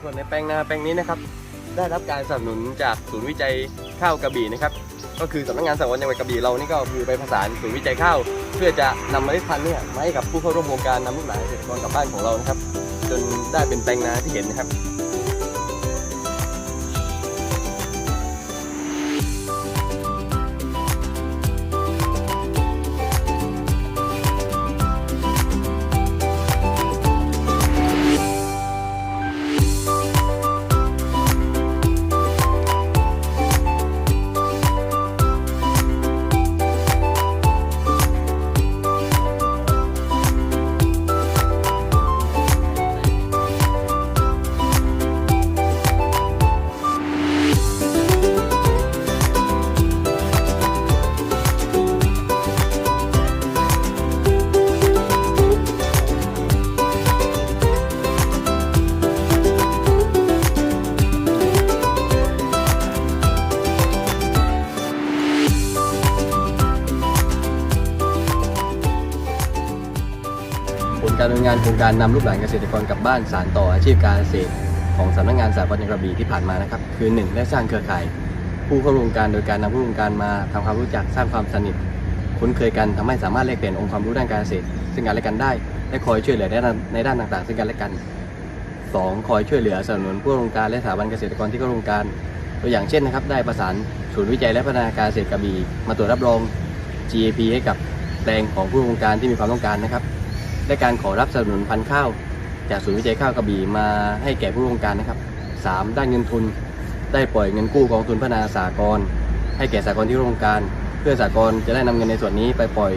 ส่วนในแปลงนาแปลงนี้นะครับ ได้รับการสนับสนุนจากศูนย์วิจัยข้าวกระบี่นะครับ ก็คือสำนักงานสังวนจังหวัดกระบี่เรานี่ก็คือไปประสานศูนย์วิจัยข้าว เพื่อจะนำเมล็ดพันธุ์เนี่ยมาให้กับผู้เข้าร่วมโครงการนำลูกหลานเกษตรกรกลับบ้านของเรานะครับ จนได้เป็นแปลงนาที่เห็นนะครับ การดำเนินงานโครงการนำลูกหลานเกษตรกรกลับบ้านสานต่ออาชีพการเกษตรของสำนักงานสาธารณกระบี่ที่ผ่านมานะครับ คือ 1 ได้สร้างเครือข่าย ผู้เข้าร่วมโครงการโดยการนำผู้ร่วมโครงการมาทำความรู้จักสร้างความสนิทคุ้นเคยกันทำให้สามารถแลกเปลี่ยนองค์ความรู้ด้านการเกษตร ซึ่งกันและกันได้และคอยช่วยเหลือในด้านในด้านต่างๆ ซึ่งกันและกัน 2. คอยช่วยเหลือสนับสนุนผู้ร่วมโครงการและสถาบันเกษตรกรที่เข้าร่วมโครงการ ตัวอย่างเช่นนะครับ ได้ประสานศูนย์วิจัยและพัฒนาการเกษตรกระบี่มาตรวจรับรอง GAP ให้กับแปลงของผู้ร่วมโครงการที่มีความต้องการนะครับ และการขอรับสนับสนุนพันธุ์ข้าว จากศูนย์วิจัยข้าวกระบี่มาให้แก่ผู้ร่วมโครงการนะครับ 3. ด้านเงินทุน ได้ปล่อยเงินกู้กองทุนพัฒนาสากลให้แก่สากลที่ร่วมโครงการ เพื่อสากลจะได้นำเงินในส่วนนี้ไปปล่อย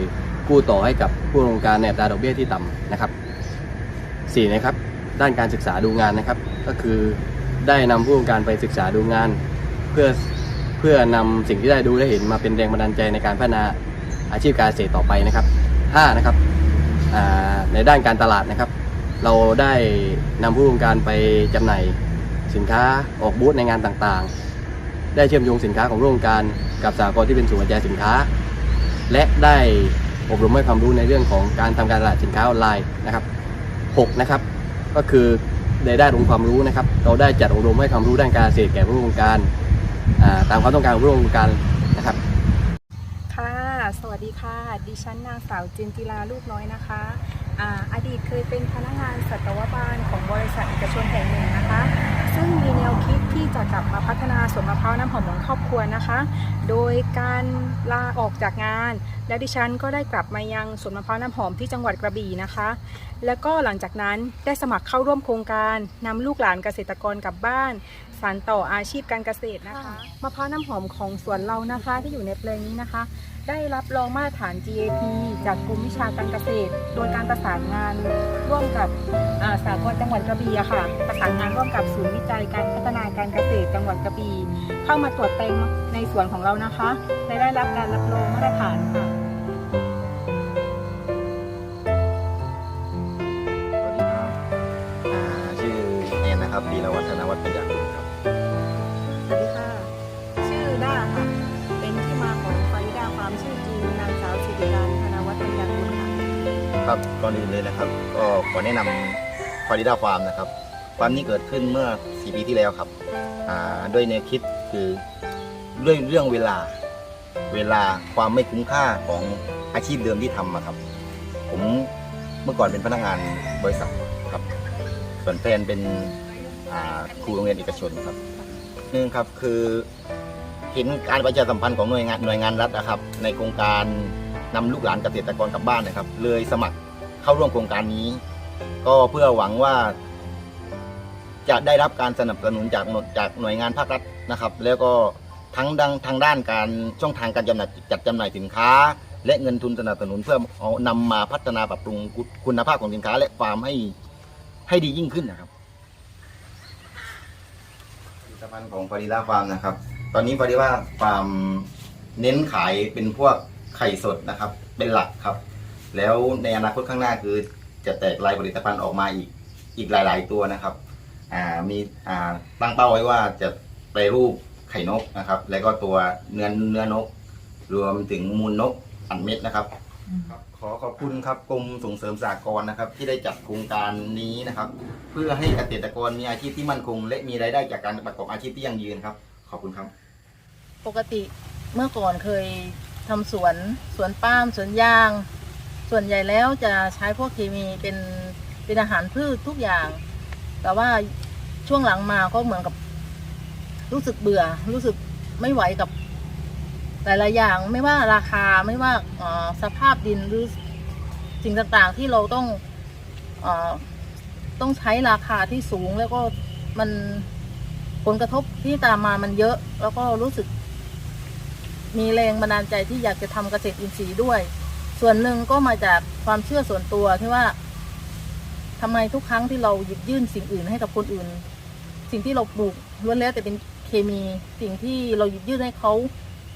กู้ต่อให้กับผู้ร่วมโครงการในอัตราดอกเบี้ยที่ต่ำนะครับ 4. นะครับด้านการศึกษาดูงานนะครับ ก็คือได้นำผู้ร่วมการไปศึกษาดูงาน เพื่อเพื่อนำสิ่งที่ได้ดูและเห็นมาเป็นแรงบันดาลใจในการพัฒนาอาชีพการเกษตรต่อไปนะครับ 5. นะครับ ในด้านการตลาดนะครับ เราได้นำผู้ร่วมการไปจำหน่ายสินค้าออกบูธในงานต่างๆ ได้เชื่อมโยงสินค้าของโรงการกับสหกรณ์ที่เป็นศูนย์กระจายสินค้า และได้อบรมให้ความรู้ในเรื่องของการทำการตลาดสินค้าออนไลน์นะครับ6นะครับ ก็คือในด้านองความรู้นะครับ เราได้จัดอบรมให้ความรู้ด้านการเกษตรแก่ผู้ร่วมการตามความต้องการของผู้ร่วมการนะครับ ดีค่ะ ดิฉันนางสาวจินจิลาลูกน้อยนะคะออดีตเคยเป็นพนักงานสัตวบาลของบริษัทเอกชนแห่งหนึ่งนะคะ ซึ่งมีแนว จะกลับมาพัฒนาสวนมะพร้าวน้ำหอมของครอบครัวนะคะ โดยการลาออกจากงาน และดิฉันก็ได้กลับมายังสวนมะพร้าวน้ำหอมที่จังหวัดกระบี่นะคะ แล้วก็หลังจากนั้นได้สมัครเข้าร่วมโครงการนำลูกหลานเกษตรกรกลับบ้านสานต่ออาชีพการเกษตรนะคะมะพร้าวน้ำหอมของสวนเรานะคะที่อยู่ในแปลงนี้นะคะ ได้รับรองมาตรฐาน GAP จากกรมวิชาการเกษตร โดยการประสานงานร่วมกับอ่าสากลจังหวัดกระบี่ค่ะ ประสานงานร่วมกับศูนย์วิจัยการพัฒนา การเกษตรจังหวัดกระบี่เข้ามาตรวจแปลงในสวนของเรานะคะและได้รับการรับรองมาตรฐานค่ะสวัสดีครับอ่าชื่อเอนนะครับปีละวัฒนวัฒน์ปัญญาคุณครับ สวัสดีค่ะ ชื่อด้าค่ะ เป็นที่มาของฟาริดาความชื่อจริงนางสาวสิริการธนวัฒน์ปัญญากุลค่ะ ครับก่อนอื่นเลยนะครับ ก็ขอแนะนำฟาริดาฟาร์มนะครับ ฟาร์มนี้เกิดขึ้นเมื่อ 4 ปีที่แล้วครับอ่าด้วยแนวคิดคือด้วยเรื่องเวลา เวลาความไม่คุ้มค่าของอาชีพเดิมที่ทำอะครับ ผมเมื่อก่อนเป็นพนักงานบริษัทครับ ส่วนแฟนเป็นครูโรงเรียนเอกชนครับหนึ่งครับคือเห็นการประชาสัมพันธ์ของหน่วยงานหน่วยงานรัฐนะครับ ในโครงการนำลูกหลานเกษตรกรกลับบ้านนะครับ เลยสมัครเข้าร่วมโครงการนี้ ก็เพื่อหวังว่า จะได้รับการสนับสนุนจากหน่วยจากหน่วยงานภาครัฐนะครับ แล้วก็ทั้งดังทางด้านการช่องทางการจำหน่ายจัดจำหน่ายสินค้า และเงินทุนสนับสนุนเพื่อเอานำมาพัฒนาปรับปรุงคุณภาพของสินค้า และฟาร์มให้ให้ดียิ่งขึ้นนะครับผลิตภัณฑ์ของฟาริล่าฟาร์มนะครับ ตอนนี้ฟาริล่าฟาร์มเน้นขายเป็นพวกไข่สดนะครับ เป็นหลักครับ แล้วในอนาคตข้างหน้าคือจะแตกลายผลิตภัณฑ์ออกมาอีกอีกหลาย ๆ ตัวนะครับ อ่ามีอ่าตั้งเป้าไว้ว่าจะไปรรูปไข่นกนะครับ แล้วก็ตัวเนื้อเนื้อนก รวมถึงมูลนกอัดเม็ดนะครับขขอขอบคุณครับกรมส่งเสริมสหกรณ์นะครับ ที่ได้จัดโครงการนี้นะครับ เพื่อให้เกษตรกรมีอาชีพที่มั่นคง และมีรายได้จากการประกอบอาชีพที่ยั่งยืนครับ ขอบคุณครับ ปกติเมื่อก่อนเคยทำสวนสวนปาล์มสวนยาง ส่วนใหญ่แล้วจะใช้พวกเคมีเป็นเป็นอาหารพืชทุกอย่าง แต่ว่าช่วงหลังมาก็เหมือนกับ รู้สึกเบื่อ รู้สึกไม่ไหวกับหลายๆอย่าง ไม่ว่าราคาไม่ว่าสภาพดินหรือสิ่งต่างๆที่เราต้องอต้องใช้ราคาที่สูงแล้วก็มันผลกระทบที่ตามมามันเยอะ แล้วก็รู้สึก มีแรงบันดาลใจที่อยากจะทำเกษตรอินทรีย์ด้วย ส่วนหนึ่งก็มาจากความเชื่อส่วนตัวที่ว่า ทำไมทุกครั้งที่เราหยิบยื่นสิ่งอื่นให้กับคนอื่น สิ่งที่เราปลูกล้วนแล้วแต่เป็นเคมีสิ่งที่เราหยิบยื่นให้เขา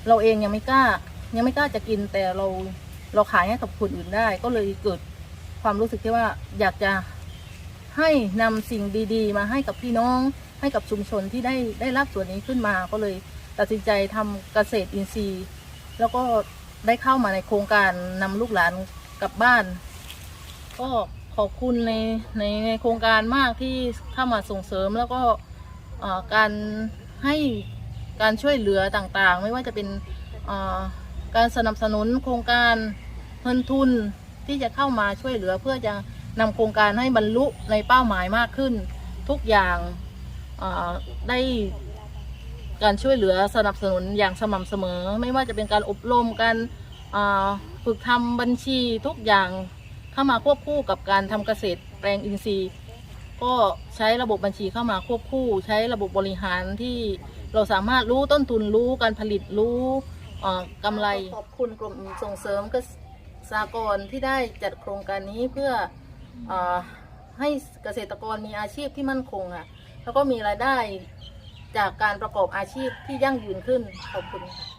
เราเองยังไม่กล้า ยังไม่กล้าจะกินแต่เราเราขายให้กับคนอื่นได้ ก็เลยเกิดความรู้สึกที่ว่าอยากจะให้นำสิ่งดี ๆ มาให้กับพี่น้องให้กับชุมชนที่ได้ได้รับส่วนนี้ขึ้นมา ก็เลยตัดสินใจทำเกษตรอินทรีย์ แล้วก็ได้เข้ามาในโครงการนำลูกหลานกลับบ้าน ก็ ขอบคุณในในในโครงการมากที่เข้ามาส่งเสริมแล้วก็การให้การช่วยเหลือต่างๆ ไม่ว่าจะเป็นการสนับสนุนโครงการเงินทุนที่จะเข้ามาช่วยเหลือเพื่อจะนำโครงการให้บรรลุในเป้าหมายมากขึ้น ทุกอย่างได้การช่วยเหลือสนับสนุนอย่างสม่ำเสมอ ไม่ว่าจะเป็นการอบรมการฝึกทำบัญชีทุกอย่าง เข้ามาควบคู่กับการทำเกษตรแปลงอินทรีย์ ก็ใช้ระบบบัญชีเข้ามาควบคู่ ใช้ระบบบริหารที่เราสามารถรู้ต้นทุนรู้การผลิตรู้เอ่อกำไรขอบคุณกรมส่งเสริมเกษตรกรที่ได้จัดโครงการนี้เพื่อออให้เกษตรกรมีอาชีพที่มั่นคงอะแล้วก็มีรายได้จากการประกอบอาชีพที่ยั่งยืนขึ้นขอบคุณค่ะ